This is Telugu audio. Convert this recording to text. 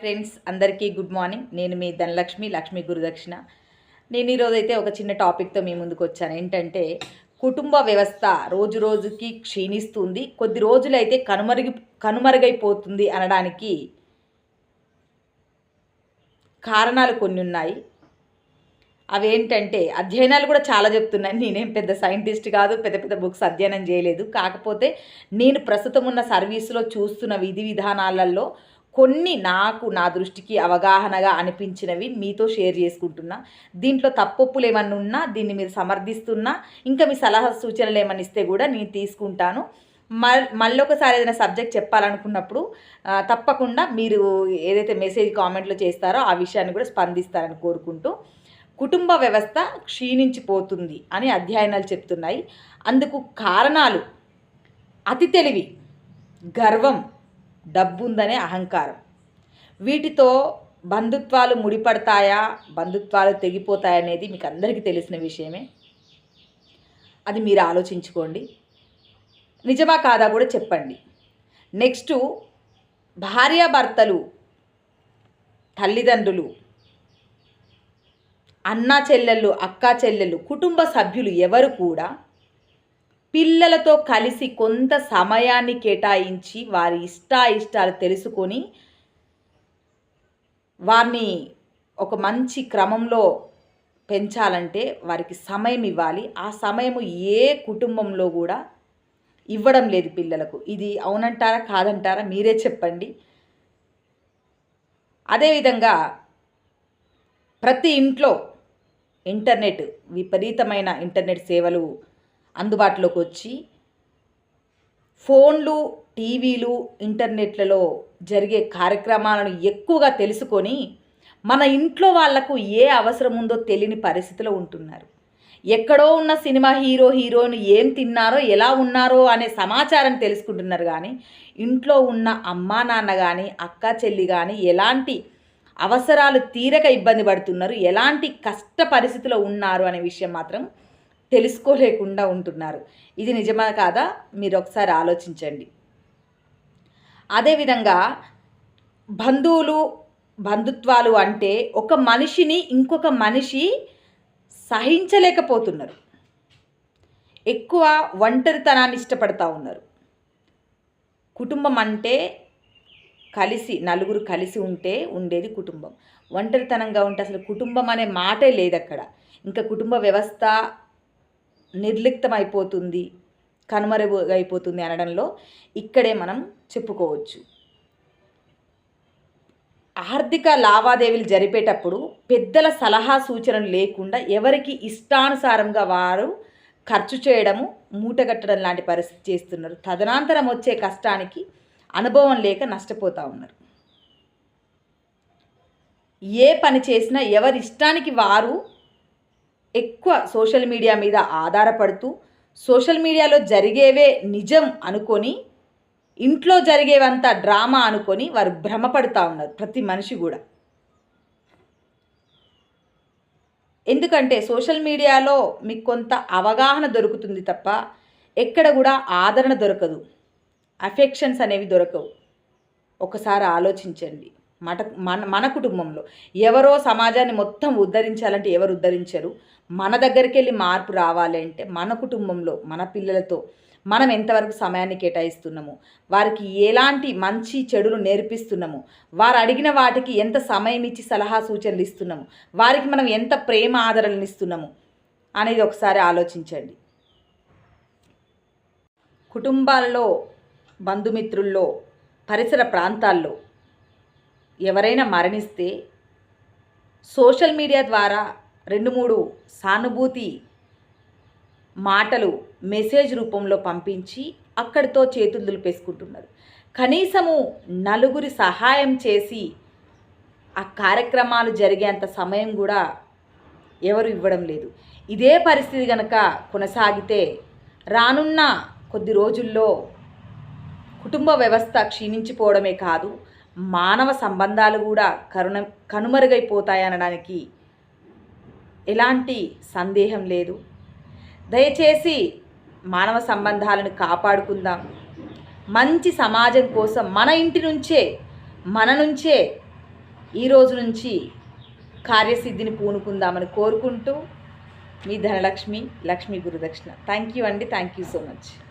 ఫ్రెండ్స్ అందరికీ గుడ్ మార్నింగ్. నేను మీ ధనలక్ష్మి లక్ష్మి గురుదక్షిణ. నేను ఈరోజైతే ఒక చిన్న టాపిక్తో మీ ముందుకు వచ్చాను. ఏంటంటే కుటుంబ వ్యవస్థ రోజు రోజుకి క్షీణిస్తుంది. కొద్ది రోజులైతే కనుమరుగి కనుమరుగైపోతుంది అనడానికి కారణాలు కొన్ని ఉన్నాయి. అవేంటంటే అధ్యయనాలు కూడా చాలా చెప్తున్నాయి. నేనేం పెద్ద సైంటిస్ట్ కాదు పెద్ద పెద్ద బుక్స్ అధ్యయనం చేయలేదు. కాకపోతే నేను ప్రస్తుతం ఉన్న సర్వీస్లో చూస్తున్న విధి విధానాలలో కొన్ని నాకు నా దృష్టికి అవగాహనగా అనిపించినవి మీతో షేర్ చేసుకుంటున్నా. దీంట్లో తప్పొప్పులు ఏమన్నా ఉన్నా దీన్ని మీరు సమర్థిస్తున్నా ఇంకా మీ సలహా సూచనలు ఏమన్నా ఇస్తే కూడా నేను తీసుకుంటాను. మల్ మళ్ళొకసారి ఏదైనా సబ్జెక్ట్ చెప్పాలనుకున్నప్పుడు తప్పకుండా మీరు ఏదైతే మెసేజ్ కామెంట్లో చేస్తారో ఆ విషయాన్ని కూడా స్పందిస్తారని కోరుకుంటూ కుటుంబ వ్యవస్థ క్షీణించిపోతుంది అని అధ్యయనాలు చెప్తున్నాయి. అందుకు కారణాలు అతి తెలివి గర్వం డబ్బుందనే అహంకారం. వీటితో బంధుత్వాలు ముడిపడతాయా? బంధుత్వాలు తెగిపోతాయనేది మీకు అందరికీ తెలిసిన విషయమే. అది మీరు ఆలోచించుకోండి. నిజమా కాదా కూడా చెప్పండి. నెక్స్ట్ భార్యాభర్తలు తల్లిదండ్రులు అన్నా చెల్లెళ్ళు అక్కా చెల్లెళ్ళు కుటుంబ సభ్యులు ఎవరు కూడా పిల్లలతో కలిసి కొంత సమయాన్ని కేటాయించి వారి ఇష్టాయిష్టాలు తెలుసుకొని వారిని ఒక మంచి క్రమంలో పెంచాలంటే వారికి సమయం ఇవ్వాలి. ఆ సమయము ఏ కుటుంబంలో కూడా ఇవ్వడం లేదు పిల్లలకు. ఇది అవునంటారా కాదంటారా మీరే చెప్పండి. అదేవిధంగా ప్రతి ఇంట్లో ఇంటర్నెట్ విపరీతమైన ఇంటర్నెట్ సేవలు అందుబాటులోకి వచ్చి ఫోన్లు టీవీలు ఇంటర్నెట్లలో జరిగే కార్యక్రమాలను ఎక్కువగా తెలుసుకొని మన ఇంట్లో వాళ్ళకు ఏ అవసరం ఉందో తెలియని పరిస్థితిలో ఉంటున్నారు. ఎక్కడో ఉన్న సినిమా హీరో హీరోయిన్ ఏం తిన్నారో ఎలా ఉన్నారో అనే సమాచారం తెలుసుకుంటున్నారు కానీ ఇంట్లో ఉన్న అమ్మా నాన్న కానీ అక్క చెల్లి కానీ ఎలాంటి అవసరాలు తీరక ఇబ్బంది పడుతున్నారు ఎలాంటి కష్ట పరిస్థితిలో ఉన్నారు అనే విషయం మాత్రం తెలుసుకోలేకుండా ఉంటున్నారు. ఇది నిజమా కాదా? మీరు ఒకసారి ఆలోచించండి. అదేవిధంగా బంధువులు బంధుత్వాలు అంటే ఒక మనిషిని ఇంకొక మనిషి సహించలేకపోతున్నారు. ఎక్కువ ఒంటరితనాన్ని ఇష్టపడతా ఉన్నారు. కుటుంబం అంటే కలిసి నలుగురు కలిసి ఉంటే ఉండేది కుటుంబం. ఒంటరితనంగా ఉంటే అసలు కుటుంబం అనే మాటే లేదు అక్కడ ఇంకా కుటుంబ వ్యవస్థ నిర్లిప్తమైపోతుంది కనుమరుగైపోతుంది అనడంలో ఇక్కడే మనం చెప్పుకోవచ్చు. ఆర్థిక లావాదేవీలు జరిపేటప్పుడు పెద్దల సలహా సూచనలు లేకుండా ఎవరికి ఇష్టానుసారంగా వారు ఖర్చు చేయడము మూటగట్టడం లాంటి పరిస్థితి చేస్తున్నారు. తదనంతరం వచ్చే కష్టానికి అనుభవం లేక నష్టపోతూ ఉన్నారు. ఏ పని చేసినా ఎవరి ఇష్టానికి వారు ఎక్కువ సోషల్ మీడియా మీద ఆధారపడుతూ సోషల్ మీడియాలో జరిగేవే నిజం అనుకొని ఇంట్లో జరిగేవంతా డ్రామా అనుకొని వారు భ్రమపడుతూ ఉన్నారు ప్రతి మనిషి కూడా. ఎందుకంటే సోషల్ మీడియాలో మీకు కొంత అవగాహన దొరుకుతుంది తప్ప ఎక్కడ కూడా ఆదరణ దొరకదు. అఫెక్షన్స్ అనేవి దొరకవు. ఒకసారి ఆలోచించండి. మన మన మన కుటుంబంలో. ఎవరో సమాజాన్ని మొత్తం ఉద్ధరించాలంటే ఎవరు ఉద్ధరించరు? మన దగ్గరికి వెళ్ళి మార్పు రావాలి అంటే మన కుటుంబంలో మన పిల్లలతో మనం ఎంతవరకు సమయాన్ని కేటాయిస్తున్నాము? వారికి ఎలాంటి మంచి చెడులు నేర్పిస్తున్నాము? వారు అడిగిన వాటికి ఎంత సమయం ఇచ్చి సలహా సూచనలు ఇస్తున్నాము? వారికి మనం ఎంత ప్రేమ ఆదరణలు ఇస్తున్నాము? అనేది ఒకసారి ఆలోచించండి. కుటుంబాల్లో బంధుమిత్రుల్లో పరిసర ప్రాంతాల్లో ఎవరైనా మరణిస్తే సోషల్ మీడియా ద్వారా రెండు మూడు సానుభూతి మాటలు మెసేజ్ రూపంలో పంపించి అక్కడితో చేతులు దులిపేసుకుంటున్నారు కనీసము నలుగురి సహాయం చేసి ఆ కార్యక్రమాలు జరిగేంత సమయం కూడా ఎవరు ఇవ్వడం లేదు. ఇదే పరిస్థితి కనుక కొనసాగితే రానున్న కొద్ది రోజుల్లో కుటుంబ వ్యవస్థ క్షీణించిపోవడమే కాదు మానవ సంబంధాలు కూడా కరుణ కనుమరుగైపోతాయనడానికి ఎలాంటి సందేహం లేదు. దయచేసి మానవ సంబంధాలను కాపాడుకుందాం. మంచి సమాజం కోసం మన ఇంటి నుంచే మన నుంచే ఈ రోజు నుంచి కార్యసిద్ధిని పూనుకుందామని కోరుకుంటూ మీ ధనలక్ష్మి లక్ష్మీ గురుదక్షిణ. థ్యాంక్ యూ అండి. Thank you so much